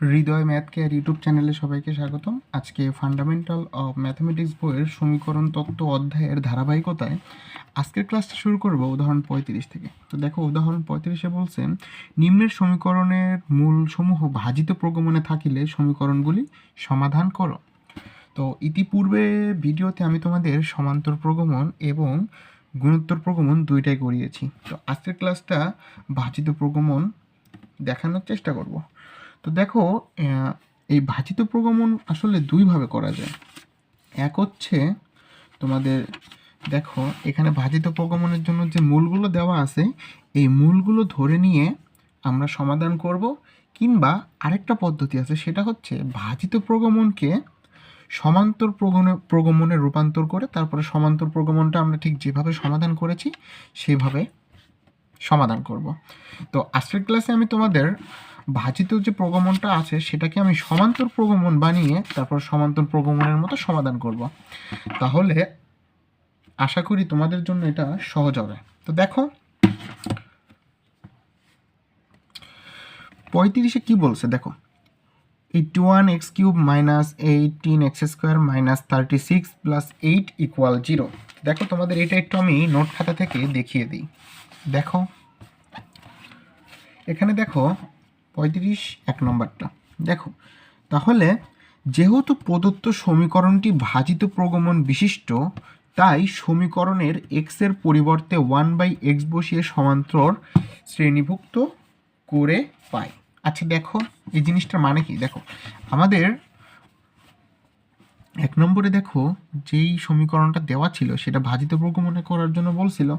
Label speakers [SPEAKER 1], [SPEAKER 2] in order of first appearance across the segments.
[SPEAKER 1] হৃদয় math care YouTube চ্যানেলে সবাইকে স্বাগতম। আজকে ফান্ডামেন্টাল অফ ম্যাথমেটিক্স বইয়ের সমীকরণ তত্ত্ব অধ্যায়ের ধারাবাহিকতায় আজকের ক্লাসটা শুরু করব উদাহরণ পঁয়ত্রিশ থেকে। তো দেখো, উদাহরণ পঁয়ত্রিশে বলছে, নিম্নের সমীকরণের মূলসমূহ ভাজিত প্রগমনে থাকিলে সমীকরণগুলি সমাধান করো। তো ইতিপূর্বে ভিডিওতে আমি তোমাদের সমান্তর প্রগমন এবং গুণোত্তর প্রগমন দুইটাই করিয়েছি। তো আজকের ক্লাসটা ভাজিত প্রগমন দেখানোর চেষ্টা করব। দেখো এই ভাজিত প্রগমন আসলে দুইভাবে করা যায়। এক হচ্ছে তোমাদের, দেখো, এখানে ভাজিত প্রগমনের জন্য যে মূলগুলো দেওয়া আছে, এই মূলগুলো ধরে নিয়ে আমরা সমাধান করব, কিংবা আরেকটা পদ্ধতি আছে, সেটা হচ্ছে ভাজিত প্রগমনকে সমান্তর প্রগমনে প্রগমনে রূপান্তর করে, তারপরে সমান্তর প্রগমনটা আমরা ঠিক যেভাবে সমাধান করেছি, সেভাবে সমাধান করব। তো আজকের ক্লাসে আমি তোমাদের ভাজিত যে প্রগমনটা আছে, সেটাকে আমি সমান্তর প্রগমন বানিয়ে তারপর সমান্তর প্রগমনের মতো সমাধান করব। তাহলে আশা করি তোমাদের জন্য এটা সহজ হবে। তো দেখো, পঁয়ত্রিশে কি বলছে? দেখো eighty one x cube minus eighteen x square minus thirty six plus eight equal zero দেখো, তোমাদের এটা একটু আমি নোট খাতা থেকে দেখিয়ে দিই। দেখো, এখানে দেখো পঁয়ত্রিশ, এক নম্বরটা। দেখো, তাহলে যেহেতু প্রদত্ত সমীকরণটি ভাজিত প্রগমন বিশিষ্ট, তাই সমীকরণের এক্সের পরিবর্তে ওয়ান বাই এক্স বসিয়ে সমান্তর শ্রেণীভুক্ত করে পাই। আচ্ছা দেখো, এই জিনিসটার মানে কি? দেখো, আমাদের এক নম্বরে দেখো, যেই সমীকরণটা দেওয়া ছিল, সেটা ভাজিত প্রগমনে করার জন্য বলছিল,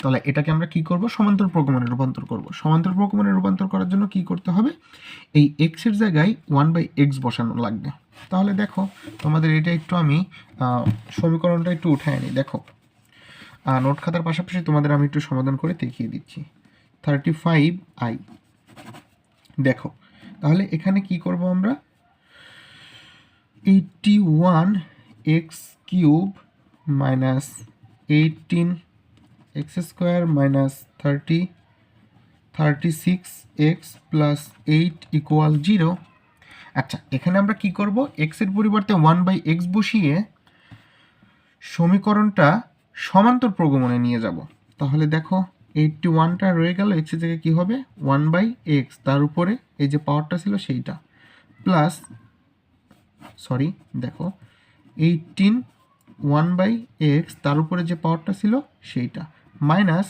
[SPEAKER 1] তাহলে এটাকে আমরা কি করব? সমান্তর প্রগমনে রূপান্তর করব। সমান্তর প্রগমনে রূপান্তর করার জন্য কি করতে হবে? এই এক্সের জায়গায় ওয়ান বাই এক্স বসানো লাগবে। তাহলে দেখো, তোমাদের এটা একটু আমি সমীকরণটা একটু উঠায় নিই। দেখো নোট খাতার পাশাপাশি তোমাদের আমি একটু সমাধান করে দেখিয়ে দিচ্ছি। থার্টি ফাইভ আই দেখো, তাহলে এখানে কি করব আমরা? Eighty one x cube minus eighteen x square minus thirty thirty six x plus eight equal zero আচ্ছা এখানে আমরা কি করব? এক্সের পরিবর্তে ওয়ান বাই এক্স বসিয়ে সমীকরণটা সমান্তর প্রগমনে নিয়ে যাব। তাহলে দেখো এইটটি ওয়ানটা রয়ে গেল এক্সের জায়গায় কী হবে? ওয়ান বাই এক্স তার উপরে এই যে পাওয়ারটা ছিল সেইটা প্লাস সরি, দেখো এইটিন ওয়ান বাই এক্স তার উপরে যে পাওয়ারটা ছিল সেইটা। মাইনাস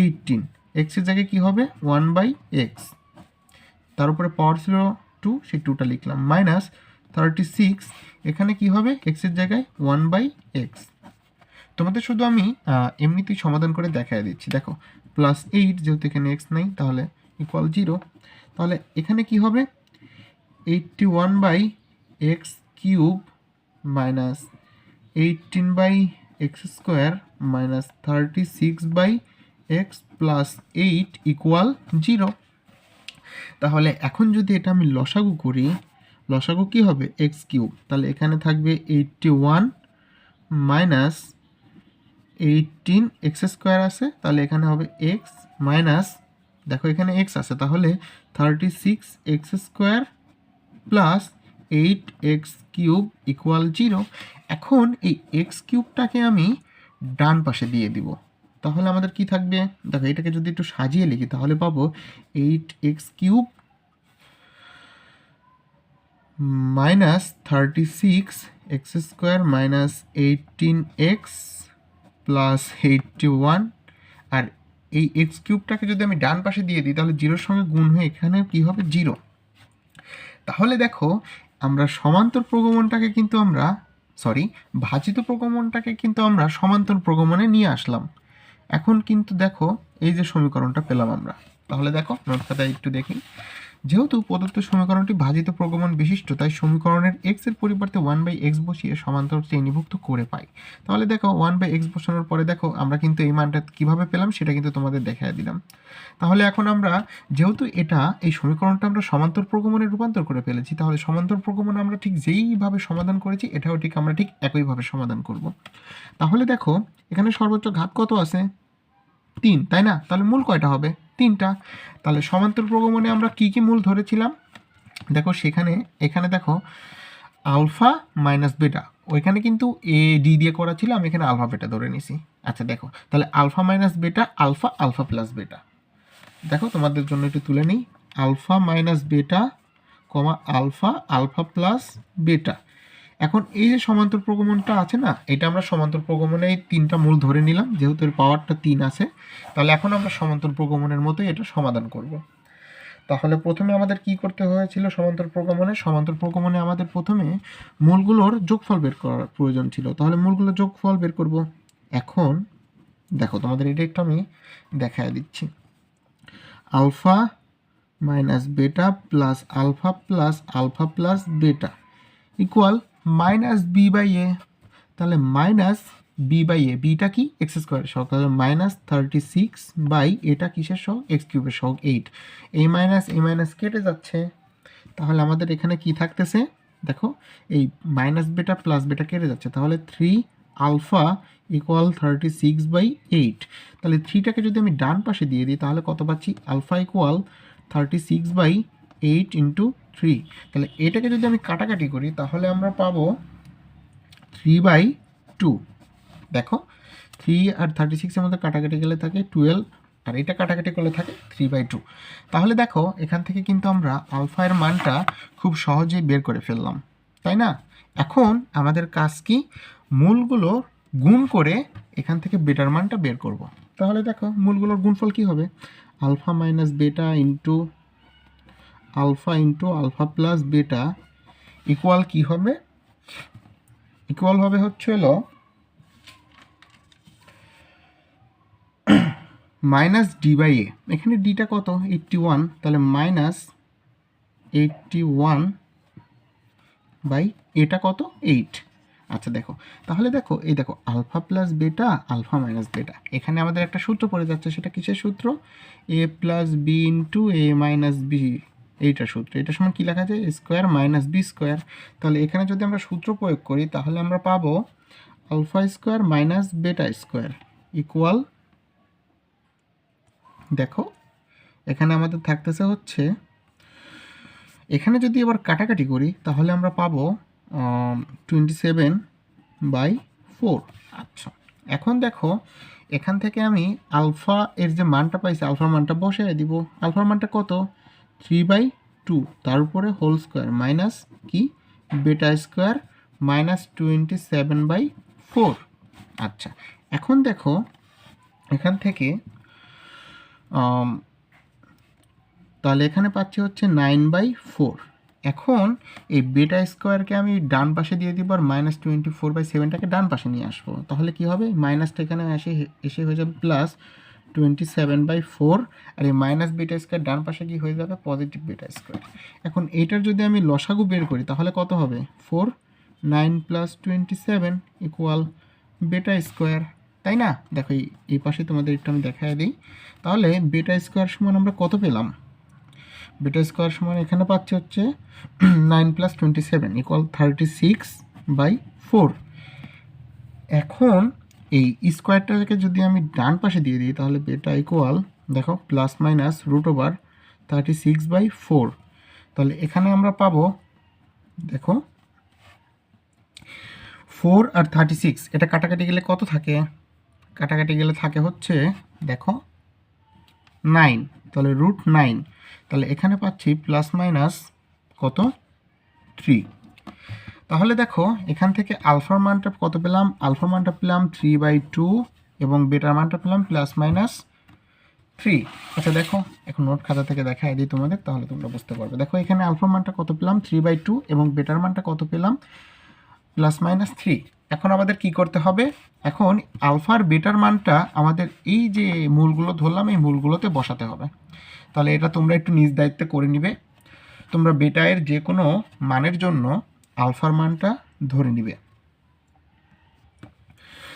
[SPEAKER 1] এইটিন এক্সের জায়গায় কী হবে? ওয়ান বাই এক্স তার উপরে পাওয়ার ছিল টু সেই টুটা লিখলাম। মাইনাস থার্টি সিক্স এখানে কি হবে? এক্সের জায়গায় ওয়ান বাই এক্স তোমাদের শুধু আমি এমনিতেই সমাধান করে দেখাই দিচ্ছি। দেখো প্লাস এইট যেহেতু এখানে এক্স নেই, তাহলে ইকুয়াল জিরো তাহলে এখানে কি হবে? Eighty one by x cube minus eighteen by x square minus thirty six by x plus eight equal zero তাহলে এখন যদি এটা আমি লসাগু করি, লসাগু কি হবে? এক্স কিউব তাহলে এখানে থাকবে eighty one minus eighteen x square আছে, তাহলে এখানে হবে এক্স মাইনাস দেখো এখানে এক্স আছে, তাহলে thirty six x square plus eight x cube equal zero এখন এই এক্স কিউবটাকে আমি ডান পাশে দিয়ে দিব। তাহলে আমাদের কি থাকবে? দেখো, এটাকে যদি একটু সাজিয়ে লিখি, তাহলে পাবো eight x cube minus thirty six x square minus eighteen x plus eighty one আর এই এক্স কিউবটাকে যদি আমি ডান পাশে দিয়ে দিই, তাহলে জিরোর সঙ্গে গুণ হয়ে এখানে কি হবে? জিরো। তাহলে দেখো আমরা সমান্তর প্রগমনটাকে কিন্তু আমরা সরি ভাজিত প্রগমনটাকে কিন্তু আমরা সমান্তর প্রগমনে নিয়ে আসলাম। এখন কিন্তু দেখো, এই যে সমীকরণটা পেলাম আমরা। তাহলে দেখো নোট একটু দেখি। যেহেতু প্রদত্ত সমীকরণটি ভাজিত প্রগমন বিশিষ্ট, তাই সমীকরণের এক্সের পরিবর্তে ওয়ান বাই এক্স বসিয়ে সমান্তর শ্রেণীভুক্ত করে পাই। তাহলে দেখো ওয়ান বাই এক্স বসানোর পরে দেখো, আমরা কিন্তু এই মানটা কীভাবে পেলাম সেটা কিন্তু তোমাদের দেখাই দিলাম। তাহলে এখন আমরা, যেহেতু এটা, এই সমীকরণটা আমরা সমান্তর প্রগমনে রূপান্তর করে ফেলেছি, তাহলে সমান্তর প্রগমনে আমরা ঠিক যেইভাবে সমাধান করেছি, এটাও ঠিক আমরা ঠিক একইভাবে সমাধান করব। তাহলে দেখো, এখানে সর্বোচ্চ ঘাত কত আছে? তিন, তাই না? তাহলে মূল কয়টা হবে? তিনটা। তাহলে সমান্তর প্রগমনে আমরা কি কি মূল ধরেছিলাম? দেখো সেখানে, এখানে দেখো আলফা মাইনাস বেটা। ওইখানে কিন্তু এ, ডি দিয়ে করা ছিল, আমি এখানে আলফা বেটা ধরে নিছি। আচ্ছা দেখো, তাহলে alpha minus beta, alpha alpha plus beta. দেখো তোমাদের জন্য একটু তুলে নিই। আলফা মাইনাস বেটা, কমা আলফা আলফা প্লাস বেটা। এখন এই যে সমান্তর প্রগমনটা আছে না, এটা আমরা সমান্তর প্রগমনে তিনটা মূল ধরে নিলাম, যেহেতু এর পাওয়ারটা তিন আছে, তাহলে এখন আমরা সমান্তর প্রগমনের মতোই এটা সমাধান করব। তাহলে প্রথমে আমাদের কি করতে হয়েছিল সমান্তর প্রগমনে? সমান্তর প্রগমনে আমাদের প্রথমে মূলগুলোর যোগফল বের করার প্রয়োজন ছিল। তাহলে মূলগুলোর যোগফল বের করব। এখন, দেখো তোমাদের এটা একটু আমি দেখায় দিচ্ছি। Alpha minus beta plus alpha plus alpha plus beta equal minus B by A, তাহলে minus B by A, beta কি? এক্স স্কোয়ারের সহগ। তাহলে মাইনাস থার্টি সিক্স বাই এটা কিসের সহগ? এক্স কিউবের সহগ এইট এই মাইনাস এই মাইনাস কেটে যাচ্ছে। তাহলে আমাদের এখানে কি থাকতেছে? দেখো, এই মাইনাস বেটা প্লাস বেটা কেটে যাচ্ছে। তাহলে three alpha equal thirty six by eight তাহলে থ্রিটাকে যদি আমি ডান পাশে দিয়ে দিই, তাহলে কত পাচ্ছি? Alpha equal thirty six by eight into three তাহলে এটাকে যদি আমি কাটাকাটি করি, তাহলে আমরা পাবো থ্রি বাই টু দেখো থ্রি আর থার্টি সিক্সের মধ্যে কাটাকাটি গেলে থাকে টুয়েলভ আর এটা কাটাকাটি করলে থাকে থ্রি বাই টু তাহলে দেখো, এখান থেকে কিন্তু আমরা আলফা এর মানটা খুব সহজেই বের করে ফেললাম, তাই না? এখন আমাদের কাজ কি? মূলগুলো গুণ করে এখান থেকে বেটার মানটা বের করব। তাহলে দেখো, মূলগুলোর গুণফল কি হবে? Alpha minus beta into alpha into alpha plus beta equal কি হবে? ইকুয়াল হবে হচ্ছে হলো মাইনাস ডি বাই এ। এখানে ডিটা কত? Eighty one. তাহলে মাইনাস এইটটি ওয়ান বাই এটা কত? এইট। আচ্ছা দেখো। তাহলে দেখো, এই দেখো, alpha plus beta, alpha minus beta. এখানে আমাদের একটা সূত্র পড়ে যাচ্ছে, সেটা কিসের সূত্র? A plus B into A minus B. এইটা সূত্র। এটার সময় কী লেখা যায় স্কোয়ার মাইনাস বি স্কোয়ার। তাহলে এখানে যদি আমরা সূত্র প্রয়োগ করি, তাহলে আমরা পাবো alpha square minus beta square equal দেখো, এখানে আমাদের থাকতেছে হচ্ছে, এখানে যদি এবার কাটাকাটি করি, তাহলে আমরা পাবো টোয়েন্টি সেভেন বাই ফোর আচ্ছা এখন দেখো, এখান থেকে আমি আলফা এর যে মানটা পাইছি, আলফার মানটা বসাই দিব। আলফার মানটা কত? থ্রি বাই টু তার উপরে হোল স্কোয়ার মাইনাস কি? Beta square minus twenty seven by four আচ্ছা এখন দেখো, এখান থেকে তাহলে এখানে পাচ্ছি হচ্ছে নাইন বাই ফোর এখন এই বেটা স্কোয়ারকে আমি ডান পাশে দিয়ে দিব আর মাইনাস টোয়েন্টি ফোর বাই সেভেনটাকে ডান পাশে নিয়ে আসব। তাহলে কি হবে? মাইনাসটা এখানে এসে এসে হয়ে যাবে plus twenty seven by four আর এই মাইনাস বেটা স্কোয়ার ডান পাশে কি হয়ে যাবে? পজিটিভ বেটা স্কোয়ার এখন এইটার যদি আমি লসাগু বের করি, তাহলে কত হবে? Four nine plus twenty seven equal beta square তাই না? দেখো, এই পাশে তোমাদের একটু আমি দেখায় দিই। তাহলে বেটা স্কোয়ার সমান আমরা কত পেলাম? বেটা স্কোয়ার সমান এখানে পাচ্ছি হচ্ছে nine plus twenty seven equal thirty six by four এখন এই স্কোয়ারটাকে যদি আমি ডান পাশে দিয়ে দিই, তাহলে বেটা ইকুয়াল দেখো plus minus root over thirty six by four তাহলে এখানে আমরা পাবো, দেখো ফোর আর থার্টি সিক্স এটা কাটাকাটি গেলে কত থাকে? কাটাকাটি গেলে থাকে হচ্ছে, দেখো নাইন তাহলে রুট নাইন তাহলে এখানে পাচ্ছি প্লাস মাইনাস কত? থ্রি তাহলে দেখো, এখান থেকে আলফার মানটা কত পেলাম? আলফার মানটা পেলাম থ্রি বাই টু এবং বেটার মানটা পেলাম প্লাস মাইনাস থ্রি আচ্ছা দেখো, এখন নোট খাতা থেকে দেখাই দিই তোমাদের, তাহলে তোমরা বুঝতে পারবে। দেখো, এখানে আলফার মানটা কত পেলাম? থ্রি বাই টু এবং বেটার মানটা কত পেলাম? প্লাস মাইনাস থ্রি এখন আমাদের কি করতে হবে? এখন আলফার বেটার মানটা আমাদের এই যে মূলগুলো ধরলাম, এই মূলগুলোতে বসাতে হবে। তাহলে এটা তোমরা একটু নিজ দায়িত্বে করে নিবে। তোমরা বেটায়ের যে কোনো মানের জন্য আলফার মানটা ধরে নিবে।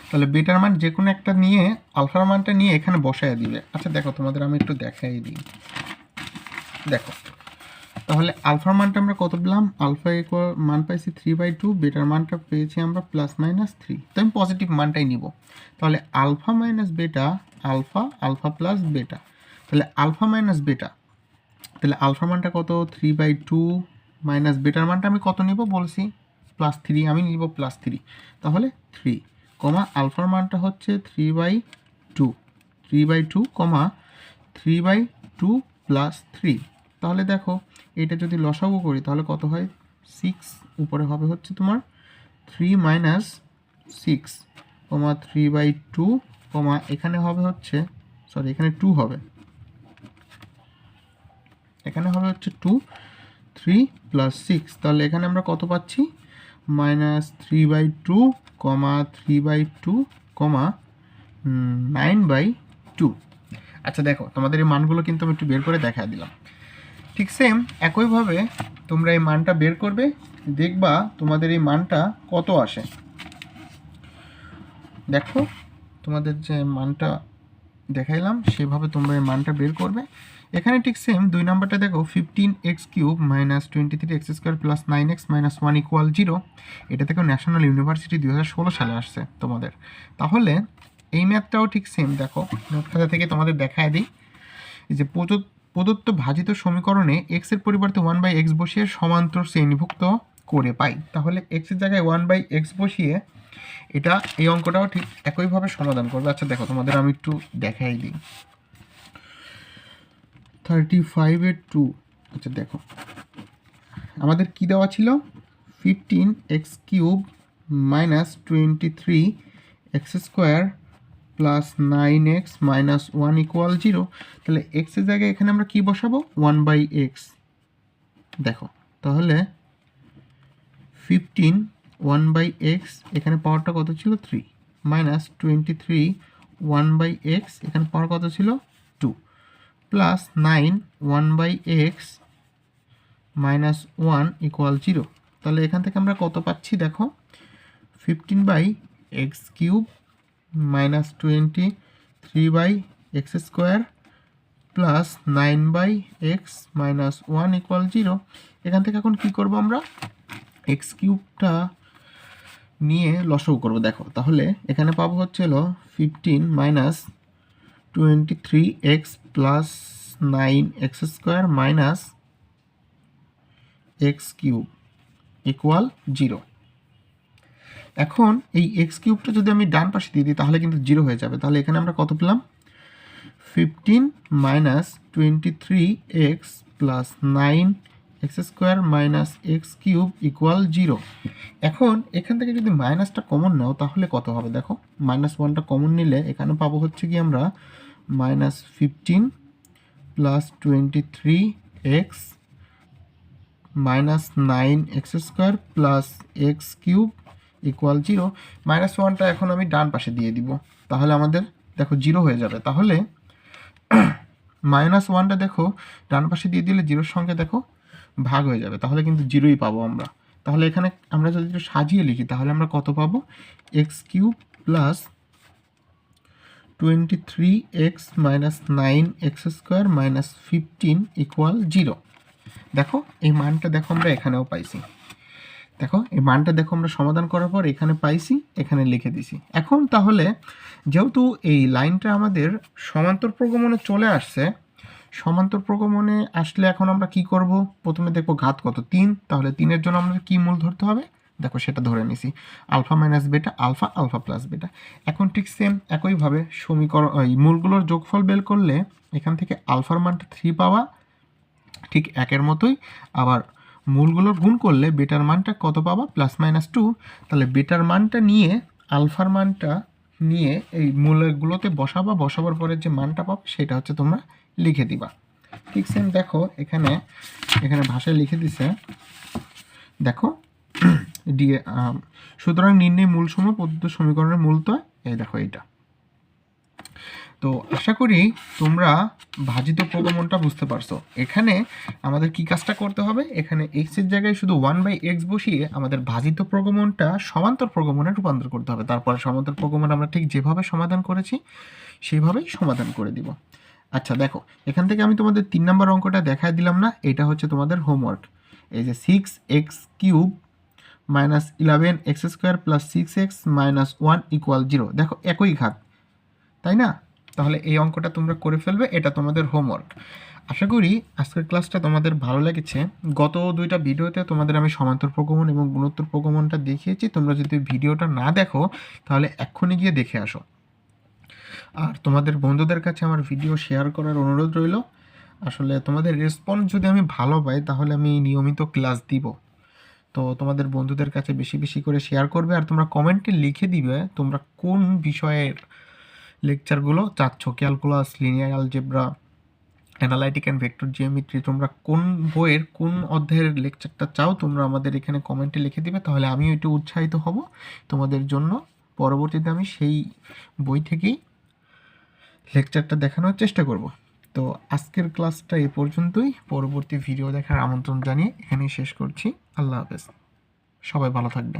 [SPEAKER 1] তাহলে বেটার মান যে কোনো একটা নিয়ে আলফার মানটা নিয়ে এখানে বসায় দিবে। আচ্ছা দেখো, তোমাদের আমি একটু দেখাই দিই। দেখো, তাহলে আলফার মানটা আমরা কত পেলাম? আলফা ইকুয়াল মান পাইছি থ্রি বাই টু বেটার মানটা পেয়েছি আমরা প্লাস মাইনাস থ্রি তো আমি পজিটিভ মানটাই নিব। তাহলে alpha minus beta, alpha alpha plus beta. তাহলে আলফা মাইনাস বেটা, তাহলে আলফা মানটা কত? থ্রি বাই টু মাইনাস বেটার মানটা আমি কত নেব? বলছি প্লাস থ্রি আমি নিব প্লাস থ্রি তাহলে থ্রি কমা আলফার মানটা হচ্ছে three by two three by two comma three by two plus three তাহলে দেখো, এটা যদি লসাগু করি, তাহলে কত হয়? সিক্স উপরে হবে হচ্ছে তোমার three minus six comma three by two comma এখানে হবে হচ্ছে সরি এখানে টু হবে। এখানে হবে হচ্ছে টু থ্রি প্লাস সিক্স তাহলে এখানে আমরা কত পাচ্ছি? Minus three by two comma three by two comma nine by two আচ্ছা দেখো, তোমাদের এই মানগুলো কিন্তু আমি একটু বের করে দেখা দিলাম। ঠিক সেম একইভাবে তোমরা এই মানটা বের করবে, দেখবা তোমাদের এই মানটা কত আসে। দেখো, তোমাদের যে মানটা দেখাইলাম, সেভাবে তোমরা এই মানটা বের করবে। এখানে ঠিক সেম দুই নাম্বারটা দেখো fifteen x cube minus twenty three x square plus nine x minus one equal zero এটা থেকে ন্যাশনাল ইউনিভার্সিটি দুই হাজার ষোলো সালে আসছে তোমাদের। তাহলে, এই ম্যাথটাও ঠিক সেম দেখো নোট খাতা থেকে তোমাদের দেখায় দিই। যে প্রদত্ত ভাজিত সমীকরণে এক্সের পরিবর্তে ওয়ান বাই এক্স বসিয়ে সমান্তর শ্রেণীভুক্ত করে পাই। তাহলে এক্সের জায়গায় ওয়ান বাই এক্স বসিয়ে এটা, এই অঙ্কটাও ঠিক একইভাবে সমাধান করবে। আচ্ছা দেখো, তোমাদের আমি একটু দেখাই দিই। থার্টি ফাইভের টু আচ্ছা দেখো। আমাদের কি দেওয়া ছিল? Fifteen x cube minus twenty three x square plus nine x minus one equal zero তাহলে এক্সের জায়গায় এখানে আমরা কি বসাবো? ওয়ান বাই এক্স দেখো, তাহলে ফিফটিন ওয়ান বাই এক্স, এখানে পাওয়ারটা কত ছিল? Three. Minus twenty three, one by x, এখানে পাওয়ার কত ছিল? Two. Plus nine, one by x, minus one equal zero. তাহলে এখান থেকে আমরা কত পাচ্ছি? দেখো, fifteen by x cube minus twenty three by x square plus nine by x minus one equal zero. এখান থেকে এখন কী করব আমরা? এক্স কিউবটা নিয়ে লসও করব। দেখো, তাহলে এখানে পাবো হচ্ছে হলো fifteen minus twenty three x plus nine x square minus x cube equal zero এখন এই এক্স কিউবটা যদি আমি ডান পাশে দিয়ে দিই, তাহলে কিন্তু জিরো হয়ে যাবে। তাহলে এখানে আমরা কত পেলাম? Fifteen minus twenty three x plus nine x square minus x cube equal zero. এখন এখান থেকে যদি মাইনাসটা কমন নাও, তাহলে কত হবে? দেখো, মাইনাস ওয়ানটা কমন নিলে এখানে পাবো হচ্ছে কি আমরা minus fifteen plus twenty three x minus nine x square plus x cube equal zero. Minus ওয়ানটা এখন আমি ডান পাশে দিয়ে দিব। তাহলে আমাদের, দেখো, জিরো হয়ে যাবে। তাহলে মাইনাস ওয়ানটা দেখো, ডান পাশে দিয়ে দিলে জিরোর সঙ্গে দেখো ভাগ হয়ে যাবে। তাহলে কিন্তু জিরোই পাবো আমরা। তাহলে এখানে আমরা যদি একটু সাজিয়ে লিখি, তাহলে আমরা কত পাবো? X cube plus twenty three x minus nine x square minus fifteen equal zero. দেখো, এই মানটা দেখো আমরা এখানেও পাইছি। দেখো, এই মানটা দেখো আমরা সমাধান করার পর এখানে পাইছি, এখানে লিখে দিছি। এখন তাহলে যেহেতু এই লাইনটা আমাদের সমান্তর প্রগমনে চলে আসছে সমান্তর প্রগমনে আসলে এখন আমরা কি করব? প্রথমে দেখব ঘাত কত? তিন। তাহলে তিনের জন্য আমাদের কি মূল ধরতে হবে? দেখো সেটা ধরে নিছি। Alpha minus beta, alpha alpha plus beta. এখন ঠিক সেম একইভাবে সমীকরণ, এই মূলগুলোর যোগফল বের করলে এখান থেকে আলফার মানটা থ্রি পাওয়া ঠিক একের মতোই। আবার মূলগুলোর গুণ করলে বেটার মানটা কত পাবা? প্লাস মাইনাস টু তাহলে বেটার মানটা নিয়ে, আলফার মানটা নিয়ে এই মূলগুলোতে বসাবা। বসাবার পরে যে মানটা পাবে সেটা হচ্ছে তোমরা লিখে দিবা। ঠিক সেম দেখো, এখানে এখানে ভাষায় লিখে দিছে, দেখো ডিএ সুতরাং নির্ণয় মূল সময় পদ্ধতি সমীকরণের মূল তো এই দেখো এইটা। তো আশা করি তোমরা ভাজিত প্রগমনটা বুঝতে পারছ। এখানে আমাদের কি কাজটা করতে হবে? এখানে এক্সের জায়গায় শুধু ওয়ান বাই এক্স বসিয়ে আমাদের ভাজিত প্রগমনটা সমান্তর প্রগমনে রূপান্তর করতে হবে। তারপরে সমান্তর প্রগমন আমরা ঠিক যেভাবে সমাধান করেছি সেইভাবেই সমাধান করে দিব। আচ্ছা দেখো, এখান থেকে আমি তোমাদের তিন নম্বর অঙ্কটা দেখায় দিলাম না, এটা হচ্ছে তোমাদের হোমওয়ার্ক এই যে six x cube minus eleven x square plus six x minus one equal zero দেখো, একই ঘাত, তাই না? তাহলে এই অঙ্কটা তোমরা করে ফেলবে, এটা তোমাদের হোমওয়ার্ক আশা করি আজকের ক্লাসটা তোমাদের ভালো লেগেছে। গত দুইটা ভিডিওতে তোমাদের আমি সমান্তর প্রগমন এবং গুণোত্তর প্রগমনটা দেখিয়েছি, তোমরা যদি ভিডিওটা না দেখো, তাহলে এক্ষুনি গিয়ে দেখে আসো। আর তোমাদের বন্ধুদের কাছে আমার ভিডিও শেয়ার করার অনুরোধ রইল। আসলে তোমাদের রেসপন্স যদি আমি ভালো পাই, তাহলে আমি নিয়মিত ক্লাস দিব। তো তোমাদের বন্ধুদের কাছে বেশি বেশি করে শেয়ার করবে আর তোমরা কমেন্টে লিখে দিবে তোমরা কোন বিষয়ের লেকচারগুলো চাচ্ছ। Calculus linear algebra analytic and vector geometry তোমরা কোন বইয়ের কোন অধ্যায়ের লেকচারটা চাও তোমরা আমাদের এখানে কমেন্টে লিখে দিবে। তাহলে আমিও একটু উৎসাহিত হব তোমাদের জন্য। পরবর্তীতে আমি সেই বই থেকেই লেকচারটা দেখানোর চেষ্টা করব। তো আজকের ক্লাসটা এ পর্যন্তই। পরবর্তী ভিডিও দেখার আমন্ত্রণ জানিয়ে এখানেই শেষ করছি। আল্লাহ হাফেজ। সবাই ভালো থাকবে